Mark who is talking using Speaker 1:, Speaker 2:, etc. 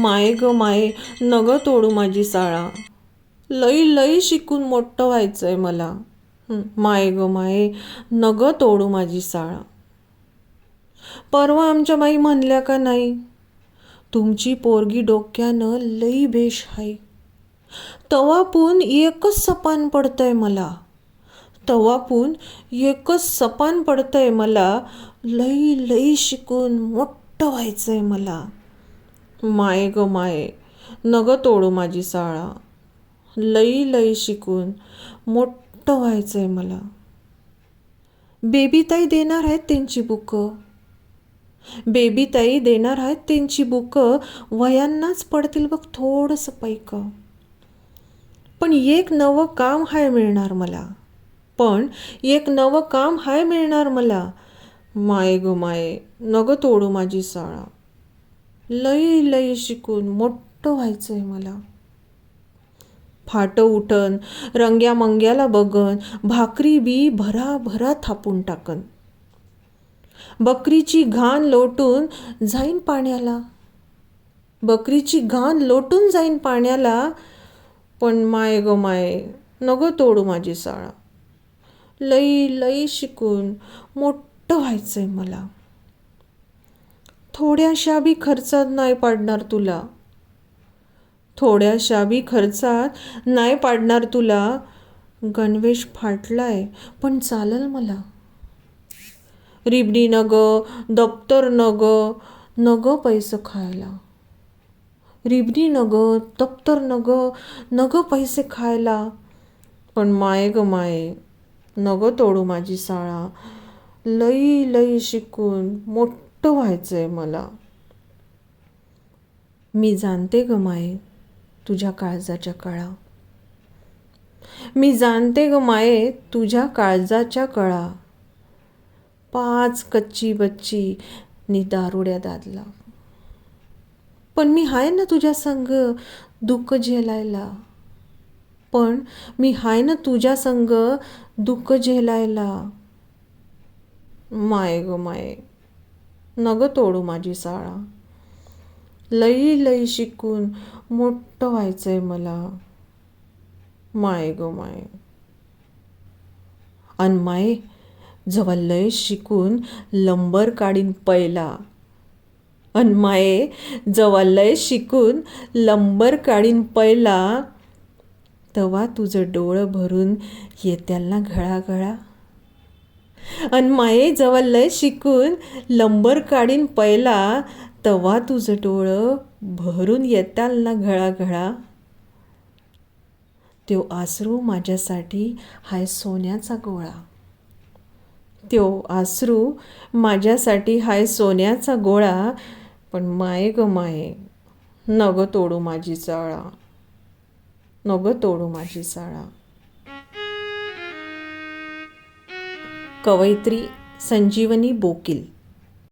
Speaker 1: माये ग माये नग तोडू माझी साळा. लई लई शिकून मोठं आहे मला. माये ग माये नग तोडू माझी साळा. परवा आमच्या बाई म्हणल्या का नाही तुमची पोरगी डोक्यानं लई बेश हाय. तवापून एकच सपान पडतंय मला. तवापून एकच सपान पडतंय मला. लई लई शिकून मोठं व्हायचंय मला. माये ग माये नग तोडू माझी साळा. लई लई शिकून मोठं व्हायचंय मला. बेबी ताई देणार आहेत त्यांची बुकं. बेबी ताई देणार आहेत त्यांची बुकं. वयांनाच पडतील बघ थोडंसं पैक. पण एक नवं काम हाय मिळणार मला. पण एक नवं काम हाय मिळणार मला. माये ग माये नग तोडू माझी साळा. लई लई शिकून मोठं आहे मला. फाटं उठन रंग्या मंग्याला बघन भाकरी बी भरा भरा थापून टाकन. बकरीची घाण लोटून जाईन पाण्याला. बकरीची घाण लोटून जाईन पाण्याला पण माय ग माय नग तोडू माझी साळा. लई लई शिकून मोठं आहे मला. थोड्याशा बी खर्चात नाही पाडणार तुला. थोड्याशा बी खर्चात नाही पाडणार तुला. गणवेश फाटलाय पण चालल मला. रिबडी नग दप्तर नग नग पैसे खायला. रिबडी नग दप्तर नग नग पैसे खायला. पण माये ग माये नग तोडू माझी साळा लई लई शिकून मोठं व्हायचं आहे मला. मी जाणते ग माये तुझ्या काळजाच्या कळा. मी जाणते ग माये तुझ्या काळजाच्या कळा. पाच कच्ची बच्ची नि दारुड्या दादला. पण मी हाय ना तुझ्या संग दुःख झेलायला. पण मी हाय ना तुझ्या संग दुःख झेलायला. माये ग माये. नग तोडू माझी साळा. लई लई शिकून मोठं व्हायचंय मला. माय ग माय. अन माये जेव्हा लय शिकून लंबर काढीन पहिला. अन माये जेव्हा लय शिकून लंबर काढीन पहिला तेव्हा तुझं डोळं भरून येत्याला घळा घळाघळा. आणि माये जेव्हा लय शिकून लंबर काढीन पहिला तेव्हा तुझं डोळं भरून येताल ना घळाघळा. त्यो आसरू माझ्यासाठी हाय सोन्याचा गोळा. त्यो आसरू माझ्यासाठी हाय सोन्याचा गोळा. पण माये ग माये नग तोडू माझी चाळा नग तोडू माझी चाळा कवयित्री संजीवनी बोकील.